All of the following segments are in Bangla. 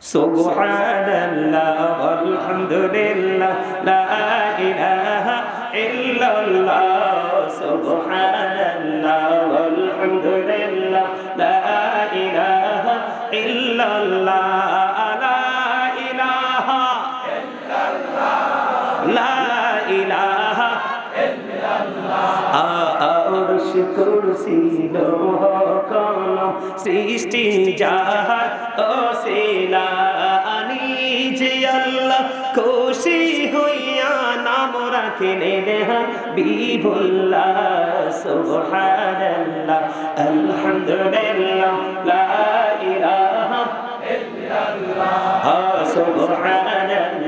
সুবহানাল্লাহ আলহামদুলিল্লাহ লা ইলাহা ইল্লাল্লাহ, সুবহানাল্লাহ, আলহামদুলিল্লাহ, লা ইলাহা ইল্লাল্লাহ, লা ইলাহা লা ইলাহা আরশ কুরসি লোহ সৃষ্টি যাহার আনি যে আল্লাহ খুশি হইয়া নাম রাখিলে দেহা বিভুল্লাহ সুবহানাল্লাহ, আলহামদুলিল্লাহ, লা ইলাহা ইল্লাল্লাহ, সুবহানাল্লাহ।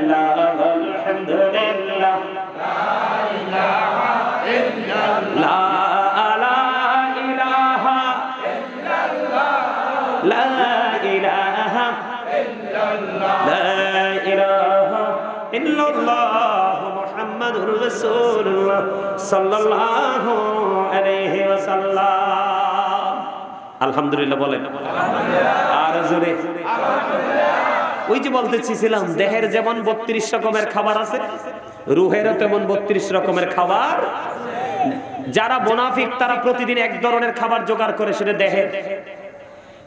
সাল্লাল্লাহু আলাইহি ওয়াসাল্লাম। আলহামদুলিল্লাহ বলেন। আর জোরে। ওই যে বলতেছিলাম, দেহের যেমন বত্রিশ রকমের খাবার আছে, রুহেরও তেমন বত্রিশ রকমের খাবার। যারা বোনাফিক তারা প্রতিদিন এক ধরনের খাবার জোগাড় করে, সেটা দেহের।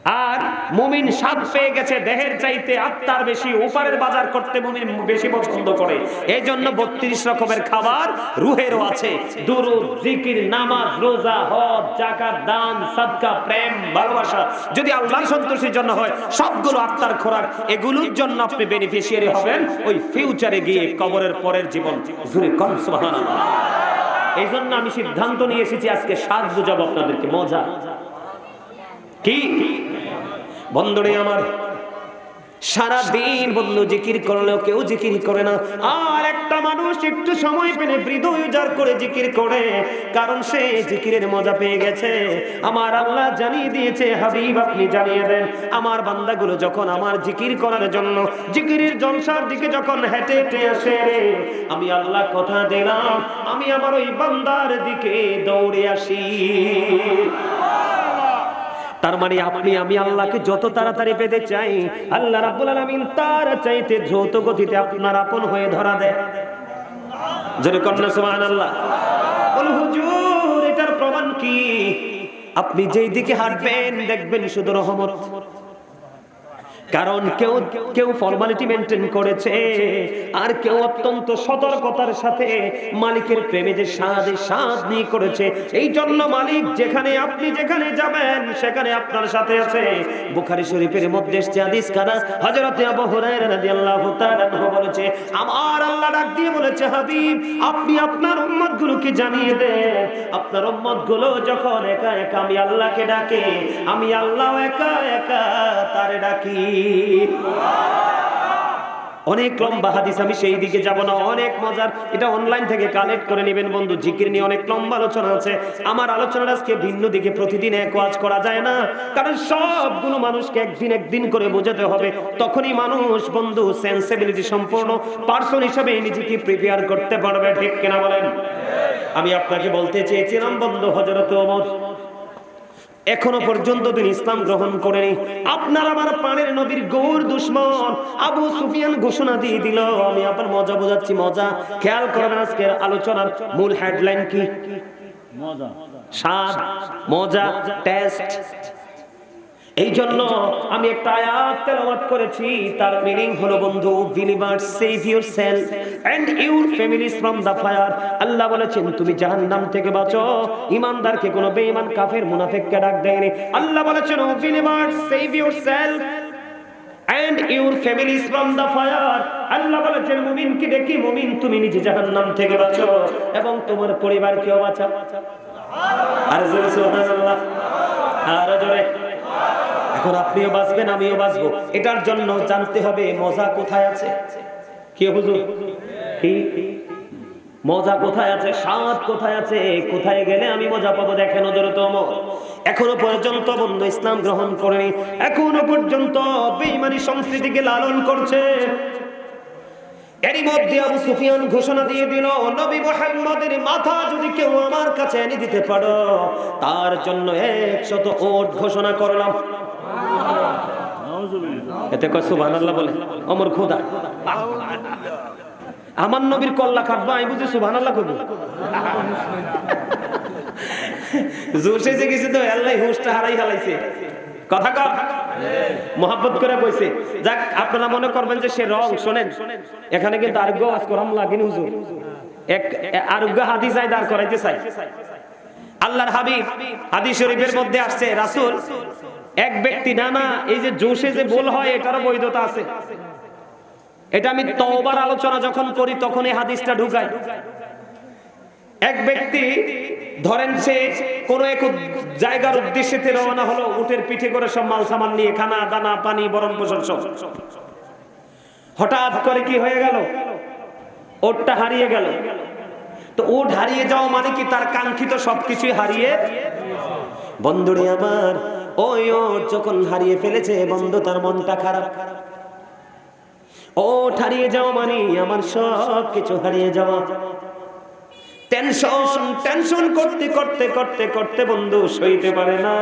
আর মুমিন স্বাদ পেয়ে গেছে দেহের চাইতে আত্মার বেশি, ওপারের বাজার করতে মুমিন বেশি পছন্দ করে। এই জন্য বত্রিশ রকমের খাবার রুহেরও আছে। দুরুদ, জিকির, নামাজ, রোজা, হজ জাকাত দান, সাদকা, প্রেম, ভালোবাসা। যদি আল্লাহর সন্তুষ্টির জন্য হয়, সবগুলো আত্মার খোরাক। এগুলোর জন্য আপনি বেনিফিশিয়ারি হবেন ওই ফিউচারে গিয়ে কবরের পরের জীবন। জুড়ে কম সুবহানাল্লাহ। এই জন্য আমি সিদ্ধান্ত নিয়ে এসেছি আজকে সাত বুঝাবো আপনাদেরকে। মজা। কি? বন্ধুরে আমার সারা দিন বন্ধু জিকির করলেও কেউ জিকির করে না। আর একটা মানুষ একটু সময় পেলে হৃদয় উজাড় করে জিকির করে, কারণ সে জিকিরের মজা পেয়ে গেছে। আমার আল্লাহ জানিয়ে দিয়েছে, হাবিব, আপনি জানিয়ে দেন, আমার বান্দাগুলো যখন আমার জিকির করার জন্য, জিকিরের জলসার দিকে যখন হেঁটে হেঁটে আসে আমি আল্লাহ কথা দিলাম, আমি আমার ওই বান্দার দিকে দৌড়ে আসি। তার মানে আপনি, আমি আল্লাহকে যত তাড়াতাড়ি পেতে চাই, আল্লাহ রাব্বুল আলামিন তার চাইতে দ্রুত গতিতে আপনার আপন হয়ে ধরা দেয়। জোরে কন্যা সুবহানাল্লাহ। বল, হুজুর, এটার প্রমাণ কি? আপনি যেই দিকে হাঁটবেন, দেখবেন শুধু রহমত। কারণ কেউ কেউ ফর্মালিটি মেনটেন করেছে, আর কেউ অত্যন্ত সতর্কতার সাথে মালিকের প্রেমে যে স্বাদ, এই স্বাদ নিয়ে করেছে, এই জন্য মালিক যেখানে আপনি যেখানে যাবেন, সেখানে আপনার সাথে আছে। বুখারী শরীফের মধ্যে এসেছে হাদিস কানা হযরত আবু হুরায়রা রাদিয়াল্লাহু তাআলা বলেছে, আমার আল্লাহ ডাক দিয়ে বলেছে, হাবিব, আপনি আপনার উম্মতগুলোকে জানিয়ে দেন আপনার উম্মতগুলো যখন একা একা আমি আল্লাহকে ডাকে, আমি আল্লাহ একা একা তারে ডাকি। অনেক লম্বা হাদিস আমি সেই দিকে যাব না, অনেক মজার। এটা অনলাইন থেকে কালেক্ট করে নেবেন বন্ধু, জিকির নিয়ে অনেক লম্বা আলোচনা আছে। আমার আলোচনার আজকে ভিন্ন দিকে প্রতিদিন এক ওয়াজ করা যায় না। কারণ সবগুলো মানুষকে একদিন একদিন করে বোঝাতে হবে। তখনই মানুষ বন্ধু সেন্সিবিলিটি সম্পূর্ণ পার্সন হিসেবে নিজেকে প্রিপেয়ার করতে পারবে, ঠিক কিনা বলেন? আমি আপনাকে বলতে চেয়েছিলাম বন্ধু হজরত ওমর। এখনও পর্যন্ত তিনি ইসলাম গ্রহণ করেনি। আপনার আমার পানের নবীর গৌর দুশ্মন আবু সুফিয়ান ঘোষণা দিয়ে দিল আমি আপনার মজা বোঝাচ্ছি মজা। খেয়াল করবেন আজকের আলোচনার মূল হেডলাইন কি? মজা। স্বাদ মজা টেস্ট এই জন্য আমি একটা আয়াত তেলাওয়াত করেছি। তার মিনিং হলো, বন্ধু believers save yourself and your families from the fire আল্লাহ বলেছেন, তুমি জাহান্নাম থেকে বাঁচো। ইমানদারকে কোনো বেঈমান, কাফের, মুনাফিককে ডাক দেয়নি। আল্লাহ বলেছেন, O believers save yourself and your families from the fire আল্লাহ বলেছেন, মুমিনকে দেখি, মুমিন, তুমি নিজে জাহান্নাম থেকে বাঁচো এবং তোমার পরিবারকেও বাঁচাও। আর জোরে, সুবহানাল্লাহ। আর জোরে। এখন আপনিও বাঁচবেন, আমিও বাঁচবো। এটার জন্য জানতে হবে মজা কোথায় আছে? কি হুজুর? কি? মজা কোথায় আছে? স্বাদ কোথায় আছে? কোথায় গেলে আমি মজা পাবো? দেখেন নজরে তো এখনও পর্যন্ত বন্ধু ইসলাম গ্রহণ করেনি। এখনও পর্যন্ত বেইমানি সংস্কৃতিকে লালন করছে। এরই মধ্যে আবু সুফিয়ান ঘোষণা দিয়ে দিল নবী মুহাম্মদের মাথা যদি কেউ আমার কাছে এনে দিতে পারো, তার জন্য একশত ওট ঘোষণা করলাম। এতে কয়, সুবহানাল্লাহ বলে, অমর খোদা। আমার নবীর কল্লা কাটবো আমি বুঝি সুবহানাল্লাহ করব? জোশে যে গেছে তো, আল্লাহ হুঁশটা হারাই হালাইছে কথা কর করে যাক, আপনারা মনে করবেন যে সে রং, শোনেন। এখানে কিন্তু আরোগ্য আজ করাম হুজুর। এক, আরোগ্য দাঁড় করাইতে চাই। আল্লাহর হাবিব শরীফের মধ্যে আসছে, রাসূল, এক ব্যক্তি না না, এই যে জোশে যে বল হয়, এটারও বৈধতা আছে। এটা আমি তওবার আলোচনা যখন করি, তখন এই হাদিসটা ঢুকাই এক ব্যক্তি, ধরেন সে কোন এক জায়গার উদ্দেশ্যে রওনা হলো, উটের পিঠে করে সব মাল সামান নিয়ে, খানা, দানা, পানি, বরণ পোষণ সব। হঠাৎ করে কি হয়ে গেল? ওটটা হারিয়ে গেল। তো ওট হারিয়ে যাওয়া মানে কি তার কাঙ্ক্ষিত সবকিছুই হারিয়ে? বন্ধুরে আমার, ওই ওট যখন হারিয়ে ফেলেছে, বন্ধু, তার মনটা খারাপ। ওট হারিয়ে যাওয়া মানে আমার সব কিছু হারিয়ে যাওয়া। টেনশন টেনশন করতে করতে করতে করতে বন্ধু সইতে পারে না।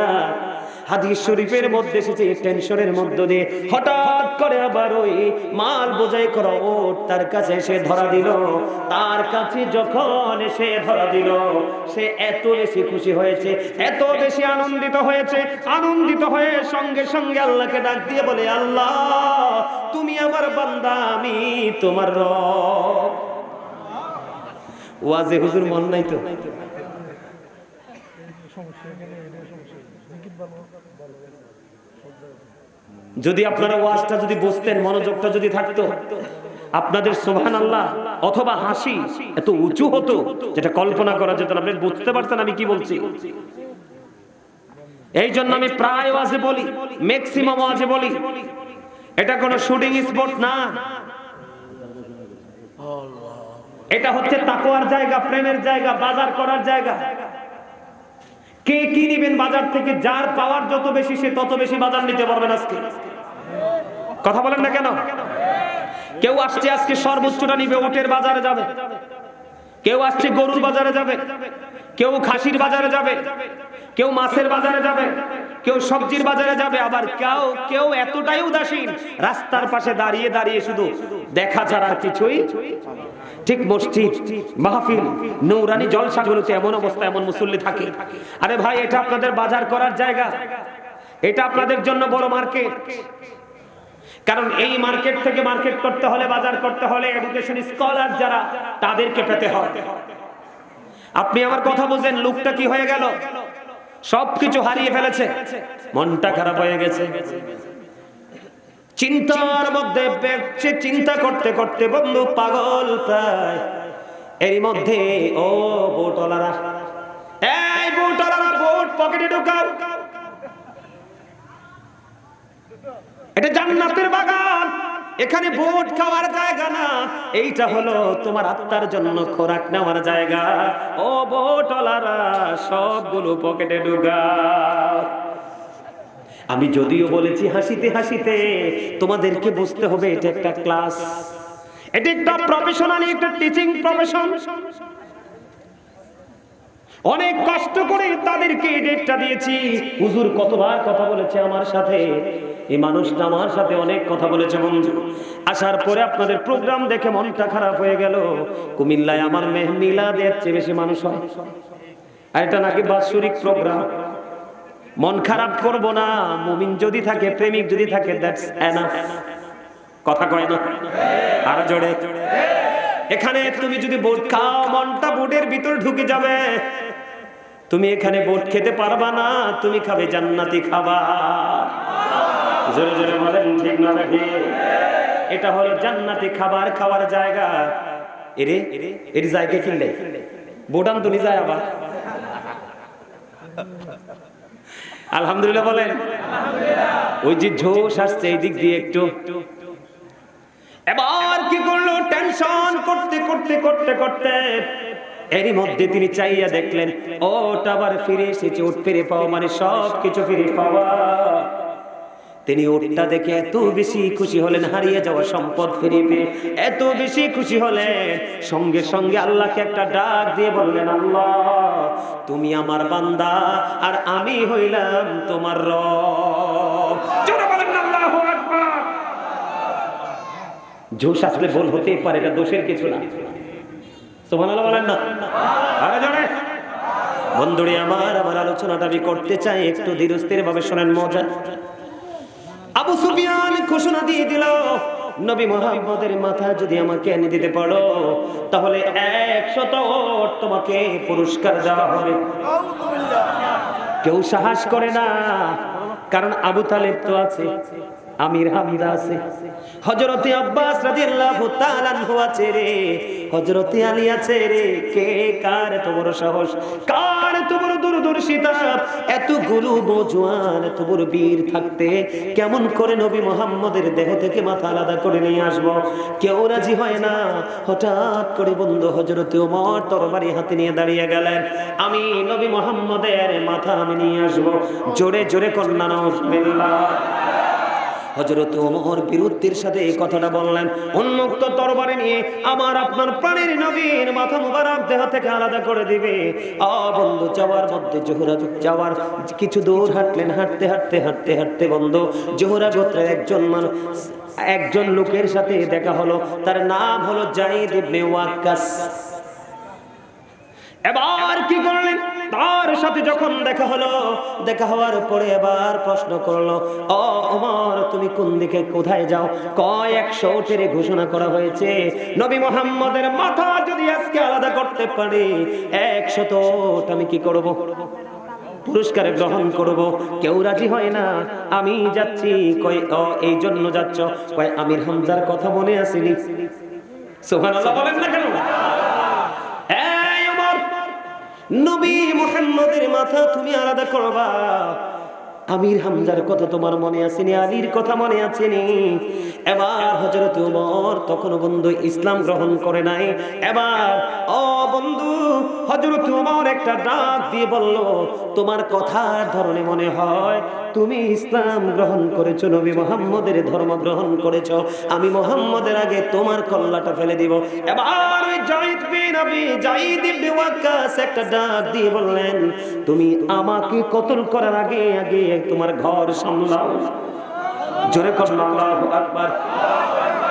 হাদিস শরীফের মধ্যে এসেছে টেনশনের মধ্য দিয়ে হঠাৎ করে আবার ওই মাল বোঝাই করা ওট তার কাছে এসে ধরা দিল। তার কাছে যখন এসে ধরা দিল, সে এত বেশি খুশি হয়েছে, এত বেশি আনন্দিত হয়েছে, আনন্দিত হয়ে সঙ্গে সঙ্গে আল্লাহকে ডাক দিয়ে বলে, আল্লাহ, তুমি আমার বান্দা, আমি তোমার রব। ওয়াজে হুজুর মন নাই তো। যদি আপনারা ওয়াজটা যদি বুঝতেন, মনোযোগটা যদি থাকতো, আপনাদের সোহান আল্লাহ অথবা হাসি এত উঁচু হতো, যেটা কল্পনা করা যেত আপনি বুঝতে পারতেন আমি কি বলছি? এই জন্য আমি প্রায় ওয়াজে বলি ম্যাক্সিমাম ওয়াজে বলি। এটা কোনো শুটিং স্পট না। এটা হচ্ছে তাকোয়ার জায়গা, প্রেমের জায়গা, বাজার করার জায়গা। কে কি নিবেন বাজার থেকে, যার পাওয়ার যত বেশি, সে তত বেশি বাজার নিতে পারবেন আজকে। কথা বলেন না কেন? কেউ আসছে আজকে সর্বোচ্চটা নিবে ওটের বাজারে যাবে। কেউ আসছে গরুর বাজারে যাবে। কেউ খাসির বাজারে যাবে। কেউ মাছের বাজারে যাবে। কেউ সবজির বাজারে যাবে, আবার কেউ কেউ এতটাই উদাসীন, রাস্তার পাশে দাঁড়িয়ে দাঁড়িয়ে শুধু দেখা ছাড়া কিছুই ঠিক মসজিদ, মাহফিল, নৌরানি জলসাগুলোতে এমন অবস্থা, এমন মুসল্লি থাকে। আরে ভাই, এটা আপনাদের বাজার করার জায়গা। এটা আপনাদের জন্য বড় মার্কেট। কারণ এই মার্কেট থেকে মার্কেট করতে হলে, বাজার করতে হলে এডুকেশন স্কলার যারা, তাদেরকে পেতে হয়। আপনি আমার কথা বুঝেন লোকটা কি হয়ে গেল? সবকিছু হারিয়ে ফেলেছে। মনটা খারাপ হয়ে গেছে। চিন্তার মধ্যে চিন্তা করতে করতে বন্ধু পাগল প্রায়। এর মধ্যে, ও বোটলারা এই বোটলারা বোট পকেটে ঢুকাও। এটা জান্নাতের বাগান। এখানে বোট খাওয়ার জায়গা না। এইটা হলো তোমার আত্মার জন্য খোরাক নেওয়ার জায়গা। ও বোটলারা সবগুলো পকেটে ঢুকাও আমি যদিও বলেছি হাসিতে হাসিতে, তোমাদেরকে বুঝতে হবে এটা একটা ক্লাস। এটা একটা প্রফেশনাল একটা টিচিং প্রফেশন অনেক কষ্ট করে তাদেরকে ডেটটা দিয়েছি। হুজুর কতবার কথা বলেছে আমার সাথে। এই মানুষটা আমার সাথে অনেক কথা বলেছে বন্ধু। আসার পরে আপনাদের প্রোগ্রাম দেখে মনটা খারাপ হয়ে গেল। কুমিল্লায় আমার মেহমিলাদের চেয়ে বেশি মানুষ হয়। আর এটা নাকি বাৎসরিক প্রোগ্রাম মন খারাপ করব না, মুমিন যদি থাকে, প্রেমিক যদি থাকে দ্যাটস এনাফ কথা কয় না? আর জোরে। এখানে তুমি যদি বোট খাও, মনটা বোটের ভিতর ঢুকে যাবে। তুমি এখানে বোট খেতে পারবা না, তুমি খাবে জান্নাতি খাবার। জোরে জোরে বলেন, ঠিক না নাকি? এটা হলো জান্নাতি খাবার খাওয়ার জায়গা। এরে, এর জায়গা কিনলে বোটান তুমি যায় আবার। আলহামদুলিল্লাহ বলেন। ওই যে ঝোষ আসছে দিয়ে একটু। এবার কি করল? টেনশন করতে করতে করতে করতে। এরই মধ্যে তিনি চাইয়া দেখলেন ওটা আবার ফিরে এসেছে ওট ফিরে পাওয়া মানে সব কিছু ফিরে পাওয়া। তিনি ওটটা দেখে এত বেশি খুশি হলেন, হারিয়ে যাওয়া সম্পদ ফিরে পেয়ে এত বেশি খুশি হলেন। সঙ্গে সঙ্গে আল্লাহকে একটা ডাক দিয়ে বললেন, আল্লাহ, তুমি আমার বান্দা আর আমি হইলাম তোমার আকবার। জোশ আসলে ভুল হতেই পারে, এটা দোষের কিছু না। সুবহানাল্লাহ বলেন না। বন্ধুরে, আমার আমার আলোচনাটা আমি করতে চাই, একটু ধীরস্থির ভাবে শোনেন মজা। আবু সুফিয়ান ঘোষণা দিয়ে দিল, নবী মোহাম্মদের মাথা যদি আমাকে এনে দিতে পারো, তাহলে একশত তোমাকে পুরস্কার দেওয়া হবে। কেউ সাহস করে না, কারণ আবু তালেব তো আছে। আমির হামিদা আছে। হজরতে আব্বাস রাদিয়াল্লাহু তাআলা আনহু আছে রে। হজরতে আলী আছে রে। কে, কার এত বড় সাহস? কার এত বড় দূরদর্শিতা? এতগুলো বোজওয়ান এত বড় বীর থাকতে কেমন করে নবী মোহাম্মদের দেহ থেকে মাথা আলাদা করে নিয়ে আসব? কেউ রাজি হয় না। হঠাৎ করে বন্ধু হজরতে ওমর তরবারি হাতে নিয়ে দাঁড়িয়ে গেলেন। আমি নবী মোহাম্মদের মাথা আমি নিয়ে আসব। জোরে জোরে কন্যা নজবিল্লাহ হজরত ওমর বীরত্বের সাথে এই কথাটা বললেন, উন্মুক্ত তরবারে নিয়ে আমার আপনার প্রাণের নবীর মাথা মুবারক দেহ থেকে আলাদা করে দিবে। আ বন্ধু, যাওয়ার মধ্যে জোহরা যাওয়ার কিছু দূর হাঁটলেন, হাঁটতে হাঁটতে হাঁটতে হাঁটতে বন্ধু জোহরা গোত্রের একজন মানুষ একজন লোকের সাথে দেখা হলো, তার নাম হলো জাহিদ ইবনে ওয়াক্কাস। এবার কি করলেন? তার সাথে যখন দেখা হলো, দেখা হওয়ার পরে এবার প্রশ্ন করল, ও তুমি কোন দিকে, কোথায় যাও? কয় একশো টেরে ঘোষণা করা হয়েছে। নবী মোহাম্মদের মাথা যদি আজকে আলাদা করতে পারি একশত আমি কি করব? পুরস্কার গ্রহণ করব। কেউ রাজি হয় না। আমি যাচ্ছি। কয়, ও, এই জন্য যাচ্ছ? কয়, আমির হামজার কথা মনে আসেনি। সুবহানাল্লাহ বলেন না কেন? নবী মোহাম্মদের মাথা তুমি আলাদা করবা। আমির হামজার কথা তোমার মনে আসেনি, আলীর কথা মনে আসেনি। এবার হজরত উমর তখন বন্ধু ইসলাম গ্রহণ করে নাই। এবার, ও বন্ধু হজরত উমর একটা ডাক দিয়ে বলল, তোমার কথার ধরনে মনে হয় তুমি ইসলাম গ্রহণ করেছ, নবী মোহাম্মদের ধর্ম গ্রহণ করেছ। আমি মোহাম্মদের আগে তোমার কল্লাটা ফেলে দিব। এবার ওই জাহিদ বিন আবি জাহিদ ইবনে ওয়াক্কাস একটা ডাক দিয়ে বললেন, তুমি আমাকে কতল করার আগে আগে তোমার ঘর সামলাও। জোরে করো, আল্লাহু আকবার।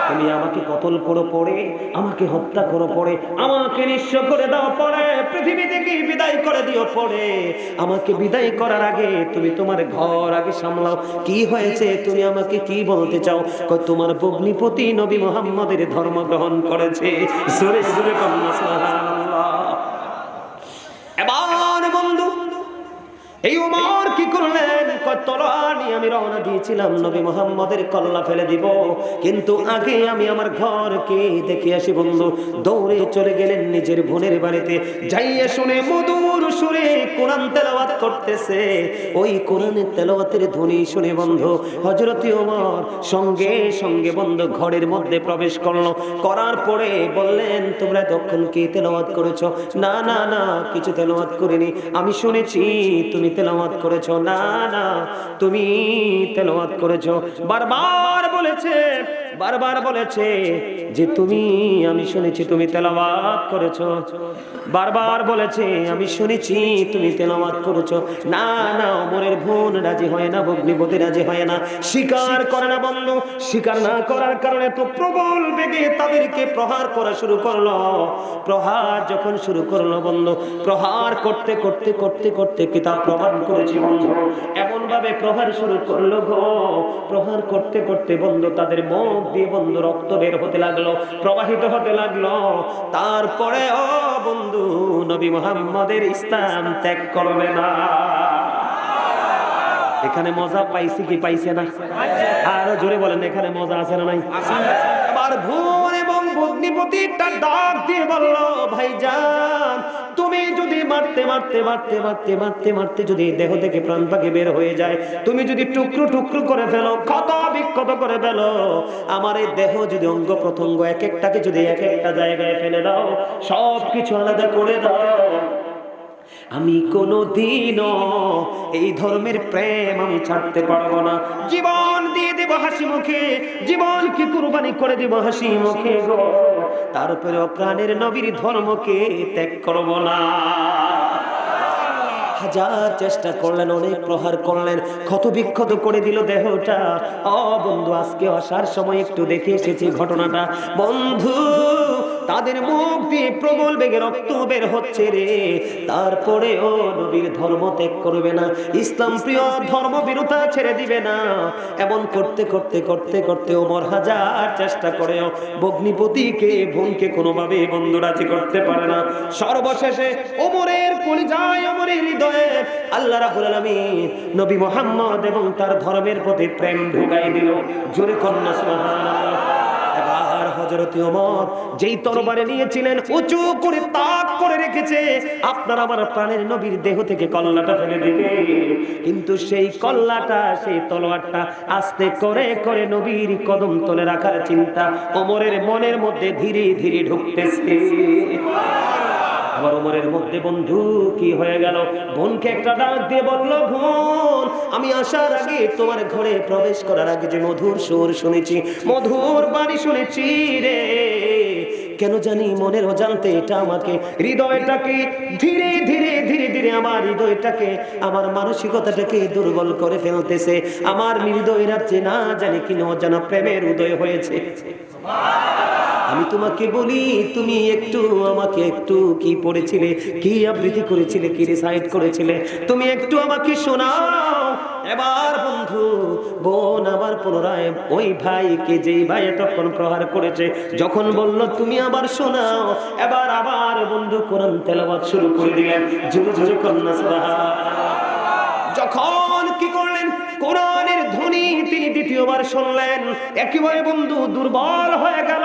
তুমি আমাকে কতল করো পড়ে, আমাকে হত্যা করো পড়ে, আমাকে নিঃস্ব করে দাও পড়ে, পৃথিবী থেকে বিদায় করে দিও পড়ে। আমাকে বিদায় করার আগে তুমি তোমার ঘর আগে সামলাও। কি হয়েছে? তুমি আমাকে কি বলতে চাও? কয়, তোমার ভগ্নিপতি নবী মোহাম্মদের ধর্ম গ্রহণ করেছে। জোরে জোরে কন্যা এবার এই উমর কি করলেন? নিয়ে আমি রওনা দিয়েছিলাম, নবী মোহাম্মদের কল্লা ফেলে দিব। কিন্তু আগে আমি আমার ঘরকে দেখে আসি, বন্ধু। দৌড়ে চলে গেলেন নিজের বোনের বাড়িতে। যাইয়া শুনে মধুর সুরে কোরআন তেলাওয়াত করতেছে। ওই কোরআনের তেলাওয়াতের ধ্বনি শুনে, বন্ধু, হযরতে ওমর সঙ্গে সঙ্গে, বন্ধু, ঘরের মধ্যে প্রবেশ করল। করার পরে বললেন, তোমরা তখন কি তেলাওয়াত করেছ? না না না, কিছু তেলাওয়াত করিনি। আমি শুনেছি তুমি তেলাওয়াত করেছ? না না তুমি তেলাওয়াত করেছ। বারবার বলেছে, বারবার বলেছে যে তুমি, আমি শুনেছি তুমি তেলাওয়াত করেছ। বারবার বলেছে, আমি শুনেছি তুমি তেলাওয়াত করেছ। না না ওমরের বোন রাজি হয় না, ভগ্নিপতি রাজি হয় না। স্বীকার করে না বন্ধু স্বীকার না করার কারণে তো প্রবল বেগে তাদেরকে প্রহার করা শুরু করল। প্রহার যখন শুরু করল বন্ধু, প্রহার করতে করতে করতে করতে কিতাব প্রমাণ করেছি বন্ধু। এমন ভাবে প্রহার শুরু করল গো। প্রহার করতে করতে বন্ধু তাদের মুখ দিয়ে বন্ধু রক্ত বের হতে লাগল, প্রবাহিত হতে লাগল। তারপরে, ও বন্ধু, নবী মোহাম্মদের ইসলাম ত্যাগ করবে না। এখানে মজা পাইছি কি পাইছে না? আরও জোরে বলেন, এখানে মজা আছে না নাই? আবার ভুল এবং একটা ডাক দিয়ে বলল, ভাইজান তুমি যদি মারতে মারতে মারতে মারতে মারতে মারতে যদি দেহ থেকে প্রাণ পাখি বের হয়ে যায়, তুমি যদি টুকরো টুকরো করে ফেলো, ক্ষত বিক্ষত করে ফেলো, আমার এই দেহ যদি অঙ্গ প্রত্যঙ্গ এক একটাকে যদি এক একটা জায়গায় ফেলে দাও সব কিছু আলাদা করে দাও। আমি কোনো দিনও এই ধর্মের প্রেম আমি ছাড়তে পারব না। জীবন দিয়ে দেব হাসি মুখে জীবন কি কুরবানি করে দেব হাসি মুখে গো। তারপরে প্রাণের নবীর ধর্মকে ত্যাগ করব না। হাজার চেষ্টা করলেন, অনেক প্রহার করলেন ক্ষত বিক্ষত করে দিল দেহটা। অ বন্ধু, আজকে আসার সময় একটু দেখে এসেছি ঘটনাটা। বন্ধু তাদের মুখ দিয়ে প্রবল বেগে রক্ত বের হচ্ছে রে। তারপরে ও নবীর ধর্ম ত্যাগ করবে না, ইসলাম প্রিয় ধর্ম বিরোধা ছেড়ে দিবে না। এমন করতে করতে করতে করতে ওমর হাজার চেষ্টা করেও ভগ্নিপতিকে, বোনকে কোনোভাবে বন্ধু রাজি করতে পারে না। সর্বশেষে ওমরের কলিজায় ওমরের হৃদয়ে আল্লাহ রাব্বুল আলামিন নবী মোহাম্মদ এবং তার ধর্মের প্রতি প্রেম ঢুকাই দিল। জোরে কন্যা সুবহানাল্লাহ। হযরত ওমর, যেই তরবারে নিয়েছিলেন, উঁচু করে তাক করে রেখেছে। আপনার আমার প্রাণের নবীর দেহ থেকে কল্লাটা ফেলে দিবে। কিন্তু সেই কল্লাটা, সেই তলোয়ারটা আস্তে করে করে নবীর কদম তলে রাখার চিন্তা ওমরের মনের মধ্যে ধীরে ধীরে ঢুকতেছে। আবার ওমরের মধ্যে বন্ধু কি হয়ে গেল? বোনকে একটা ডাক দিয়ে বলল, বোন, আমি আসার আগে তোমার ঘরে প্রবেশ করার আগে যে মধুর সুর শুনেছি, মধুর বাড়ি শুনেছি রে। কেন জানি মনের অজান্তে এটা আমাকে, হৃদয়টাকে ধীরে ধীরে ধীরে ধীরে আমার হৃদয়টাকে, আমার মানসিকতাটাকে দুর্বল করে ফেলতেছে। আমার হৃদয়ের যে না জানি কি অজানা প্রেমের উদয় হয়েছে। আমি তোমাকে বলি, তুমি একটু আমাকে একটু কি পড়েছিলে? কি আবৃত্তি করেছিলে? কি রিসাইট করেছিলে? তুমি একটু আমাকে শোনাও। এবার বন্ধু, বোন আবার পুনরায় ওই ভাইকে যেই ভাই তখন প্রহার করেছে, যখন বলল, তুমি আবার শোনাও। এবার আবার বন্ধু কোরআন তেলাওয়াত শুরু করে দিলেন। জুড়ে জুড়ে কন্যা যখন কি করলেন? কোরআনের তিনি দ্বিতীয়বার শুনলেন, একেবারে বন্ধু দুর্বল হয়ে গেল,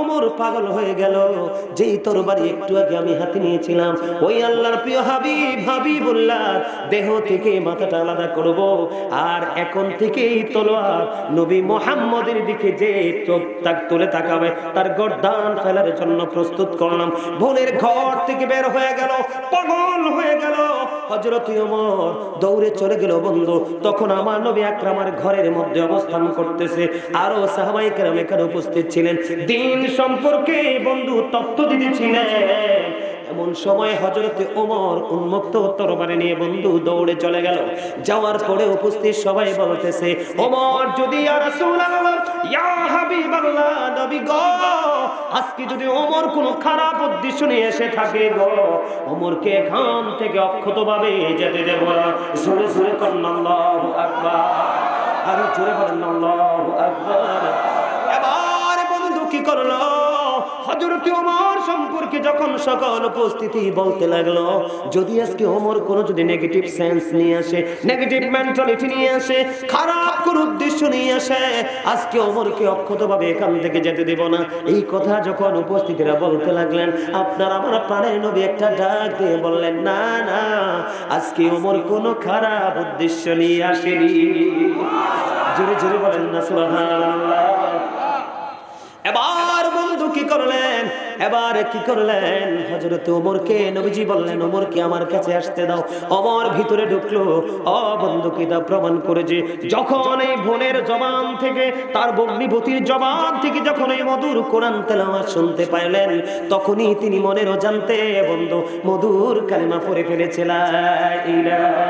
উমর পাগল হয়ে গেল। যেই তরবারি একটু আগে আমি হাতে নিয়েছিলাম, ওই আল্লাহর প্রিয় হাবিব, হাবিবুল্লাহ, দেহ থেকে মাথাটা আলাদা করব। আর এখন থেকে এই তলোয়ার নবী মোহাম্মদের দিকে যে চোখ তাক তুলে তাকাবে, তার গর্দান ফেলার জন্য প্রস্তুত করলাম। বোনের ঘর থেকে বের হয়ে গেল, পাগল হয়ে গেল। হজরত ওমর দৌড়ে চলে গেল বন্ধু, তখন আমার নবী আকরামার ঘরের মধ্যে অবস্থান করতেছে। আরও সাহাবাই কেরাম এখানে উপস্থিত ছিলেন। দিন সম্পর্কে বন্ধু তত্ত্ব দিতেছিলেন এমন সময় হজরতে এখান থেকে অক্ষতভাবে যেতে দেব না। আরও জোরে বলেন, আল্লাহু আকবার। এবার বন্ধু কি করল? হজরত ওমর সম্পর্কে যখন সকল উপস্থিতি বলতে লাগল, যদি আজকে ওমর কোন যদি নেগেটিভ সেন্স নিয়ে আসে নেগেটিভ মেন্টালিটি নিয়ে আসে, খারাপ কোন উদ্দেশ্য নিয়ে আসে, আজকে ওমরকে অক্ষতভাবে এখান থেকে যেতে দেব না। এই কথা যখন উপস্থিতিরা বলতে লাগলেন, আপনার আমার প্রাণের নবী একটা ডাক দিয়ে বললেন, না না, আজকে ওমর কোনো খারাপ উদ্দেশ্য নিয়ে আসেনি। জোরে জোরে বলেন না, সুবহানাল্লাহ। এবার বন্ধু কি করলেন? এবার কি করলেন? হজরত ওমরকে নবীজি বললেন, ওমরকে আমার কাছে আসতে দাও। অমর ভিতরে ঢুকলো। অ বন্ধু, কি তা প্রমাণ করেছে যখন এই বোনের জবান থেকে, তার বগ্নিপতির জবান থেকে যখন এই মধুর কোরআন তেলাওয়াত শুনতে পাইলেন, তখনই তিনি মনের অজান্তে, বন্ধু, মধুর কালিমা পড়ে ফেলেছে, লা ইলাহা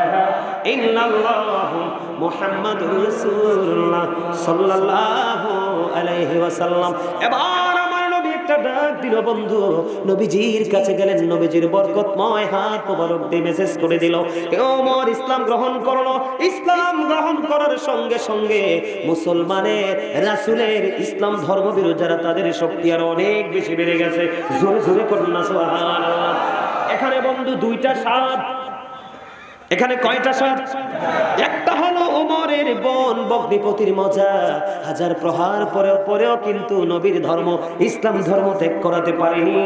ইল্লাল্লাহু মুহাম্মাদুর রাসূলুল্লাহ সাল্লাল্লাহু আলাইহি ওয়াসাল্লাম। এবার একটা ডাক দিল, বন্ধু, নবীজির কাছে গেলেন, নবীজির বরকতময় হাত মোবারক দিয়ে মেসেজ করে দিল ওমর, ইসলাম গ্রহণ করল। ইসলাম গ্রহণ করার সঙ্গে সঙ্গে মুসলমানের, রাসূলের ইসলাম ধর্মবিরোধী যারা তাদের শক্তি আর অনেক বেশি বেড়ে গেছে। জোরে জোরে করুন না, সুবহানাল্লাহ। এখানে বন্ধু দুইটা স্বাদ এখানে কয়টা সার একটা হলো ওমরের বোন বগ্নিপতির মজা। হাজার প্রহার পরেও পরেও কিন্তু নবীর ধর্ম, ইসলাম ধর্ম ত্যাগ করাতে পারেনি।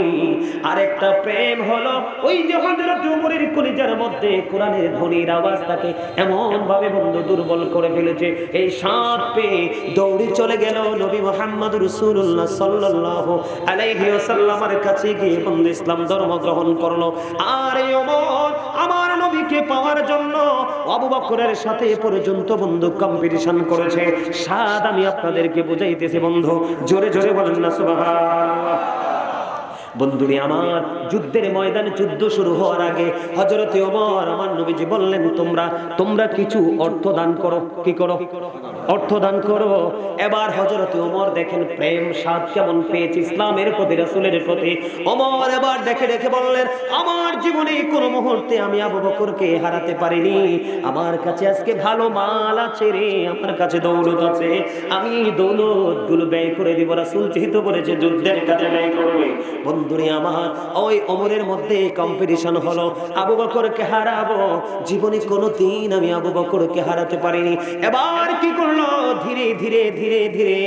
আর একটা প্রেম হলো ওই যে হজরত ওমরের কলিজার মধ্যে কোরআনের ধ্বনির আওয়াজ তাকে এমন ভাবে বন্ধু, দুর্বল করে ফেলেছে। এই সাপ পেয়ে দৌড়ে চলে গেল নবী মোহাম্মদ রসুল্লাহ সাল্লাল্লাহু আলাইহি ওয়াসাল্লামের কাছে গিয়ে বন্ধু ইসলাম ধর্ম গ্রহণ করল। আর এই ওমর আমার নবীকে পাওয়ার জন্য আবু বকরের সাথে এ পর্যন্ত বন্ধু কম্পিটিশন করেছে। স্বাদ আমি আপনাদেরকে বুঝাইতেছি বন্ধু। জোরে জোরে বলেন না সুবহানাল্লাহ। বন্ধুরে, আমার যুদ্ধের ময়দানে যুদ্ধ শুরু হওয়ার আগে হজরতে অমর আমার নবীজি বললেন, তোমরা তোমরা কিছু অর্থ দান করো। কি করো? অর্থ দান করো। এবার হজরতে ওমর দেখেন, প্রেম, স্বাদ কেমন পেয়েছে ইসলামের প্রতি, রাসূলের প্রতি। ওমর এবার দেখে দেখে বললেন, আমার জীবনে কোনো মুহূর্তে আমি আবু বকরকে হারাতে পারিনি। আমার কাছে আজকে ভালো মাল আছে রে, আমার কাছে দৌলত আছে। আমি দৌলতগুলো ব্যয় করে দিব, রাসূল যেহেতু বলেছে, যুদ্ধের কাজে ব্যয় করবে। ওই অমরের মধ্যে কম্পিটিশন আবু হারাবো। কোনো দিন আমি আবু হারাতে পারিনি। এবার কি করল? ধীরে ধীরে ধীরে ধীরে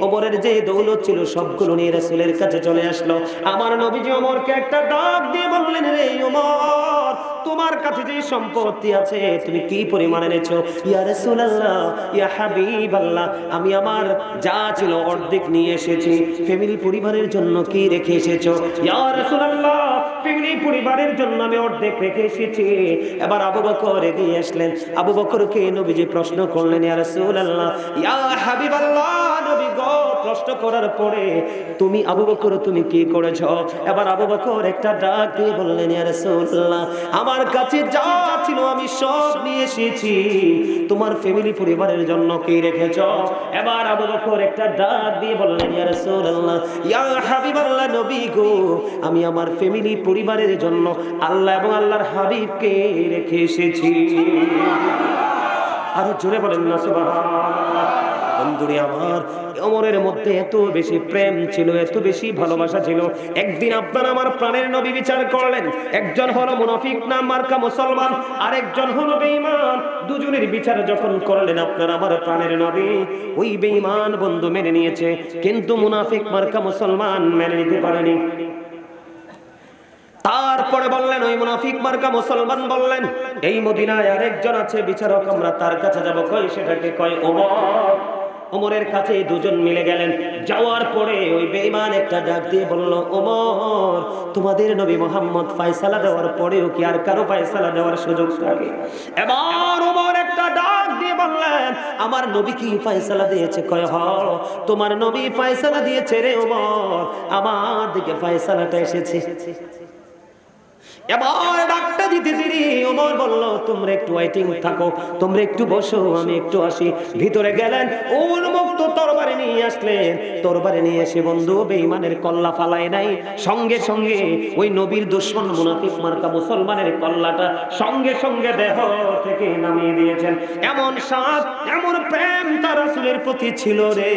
অমরের যে দৌলত ছিল সবগুলো নিয়ে রাসূলের কাছে চলে আসলো। আমার নবীজি অমরকে একটা ডাক দিয়ে বললেন, রে ওমর! তোমার কাছে যে সম্পত্তি আছে, তুমি কি পরিমাণ এনেছো? ইয়া রাসূলুল্লাহ, ইয়া হাবিবাল্লাহ, আমি আমার যা ছিল অর্ধেক নিয়ে এসেছি। ফ্যামিলি পরিবারের জন্য কি রেখে এসেছ? ইয়া রাসূলুল্লাহ, ফ্যামিলি পরিবারের জন্য আমি অর্ধেক রেখে এসেছি। এবার আবু বকর এগিয়ে আসলেন। আবু বকরকে নবীজি প্রশ্ন করলেন, ইয়া রাসূলুল্লাহ, ইয়া হাবিবাল্লাহ করার পরে তুমি আবু বকর, তুমি কি করেছ? এবার আবু বকর একটা ডাক দিয়ে বললেন আমার কাছে যা ছিল আমি সব নিয়ে এসেছি। তোমার ফ্যামিলি পরিবারের জন্য কি রেখেছ? এবার আবু বকর একটা ডাক দিয়ে বললেন, ইয়া নবী গো, আমি আমার ফ্যামিলি পরিবারের জন্য আল্লাহ এবং আল্লাহর হাবিবকে রেখে এসেছি। আরও জোরে বলেন না, সুবহানাল্লাহ। বন্ধুরে আমার। অমরের মধ্যে এত বেশি প্রেম ছিল, এত বেশি ভালোবাসা ছিল। একদিন আপনার আমার প্রাণের নবী বিচার করলেন। একজন হলো মুনাফিক, নাম মার্কা মুসলমান। আরেকজন হলো বেঈমান। দুজনের বিচার যখন করলেন আপনার আমার প্রাণের নবী, ওই বেঈমান বন্ধু মেনে নিয়েছে। কিন্তু মুনাফিক, মার্কা মুসলমান মেনে নিতে পারেনি। তারপরে বললেন, ওই মুনাফিক, মার্কা মুসলমান বললেন, এই মদিনায় আরেকজন আছে, বিচারক, আমরা তার কাছে যাব। কই সেটাকে কয় ওমর। ওমরের কাছে দুজন মিলে গেলেন। যাওয়ার পরে ওই বেঈমান একটা ডাক দিয়ে বলল, ওমর, তোমাদের নবী মোহাম্মদ ফয়সালা দেওয়ার পরেও কি আর কারও ফয়সালা দেওয়ার সুযোগ থাকে এবার ওমর একটা ডাক দিয়ে বললেন, আমার নবী কি ফয়সালা দিয়েছে? কয়, হ, তোমার নবী ফয়সালা দিয়েছে রে ওমর, আমার দিকে ফয়সালাটা এসেছে। এবার ডাকটা দিতে দেরি ওমর বলল তোমরা একটু ওয়েটিং থাকো, তোমরা একটু বসো, আমি একটু আসি। ভিতরে গেলেন উন্মুক্ত তরবারে নিয়ে আসলেন। তরবারে নিয়ে এসে বন্ধু, বেঈমানের কল্লা ফালায় নাই। সঙ্গে সঙ্গে ওই নবীর দুশ্মন মুনাফিক মার্কা মুসলমানের কল্লাটা সঙ্গে সঙ্গে দেহ থেকে নামিয়ে দিয়েছেন। এমন সাপ এমন প্রেম তার রাসূলের প্রতি ছিল রে।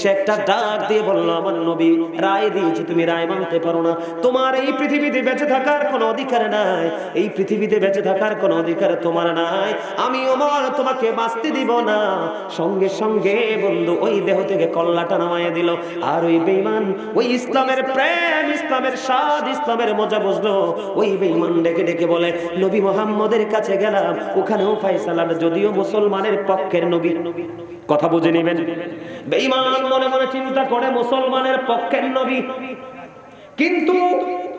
সে একটা ডাক দিয়ে বলল, আমার নবী, রায় দিয়েছি, তুমি রায় মানতে পারো না। তোমার এই পৃথিবীতে বেঁচে থাকার কোনো অধিকার নাই। এই পৃথিবীতে বেঁচে থাকার কোনো অধিকার তোমার নাই। আমি ওমর তোমাকে বাঁচতে দিব না। সঙ্গে সঙ্গে বন্ধু ওই দেহ থেকে কল্লাটা নামাইয়া দিল। আর ওই বেঈমান, ওই ইসলামের প্রেম, ইসলামের স্বাদ, ইসলামের মজা বুঝলো। ওই বেঈমান ডেকে ডেকে বলে, নবী মোহাম্মদের কাছে গেলাম। ওখানেও ফাইসালা যদিও মুসলমানের পক্ষের নবী। কথা বুঝে নেবেন? বেঈমান মনে মনে চিন্তা করে, মুসলমানের পক্ষের নবী। কিন্তু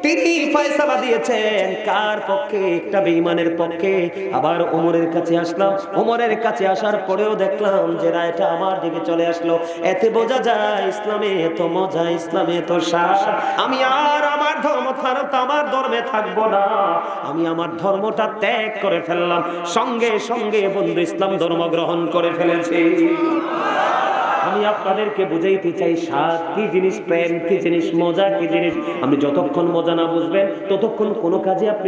তিনি ফয়সালা দিয়েছেন। কার পক্ষে? একটা বেঈমানের পক্ষে। আবার ওমরের কাছে আসলাম। ওমরের কাছে আসার পরেও দেখলাম যে রায়টা আমার দিকে চলে আসলো। এতে বোঝা যায় ইসলামে এত মজা, ইসলামে এত শ্বাস আমি আর আমার ধর্ম ছাড়া তো আমার ধর্মে থাকব না। আমি আমার ধর্মটা ত্যাগ করে ফেললাম। সঙ্গে সঙ্গে বন্ধু ইসলাম ধর্ম গ্রহণ করে ফেলেছি। আমি আপনাদেরকে বুঝাইতে চাই, স্বাদ কি জিনিস, প্রেম কি জিনিস, মজা কি জিনিস? আপনি যতক্ষণ মজা না বুঝবেন, ততক্ষণ কোনো কাজে আপনি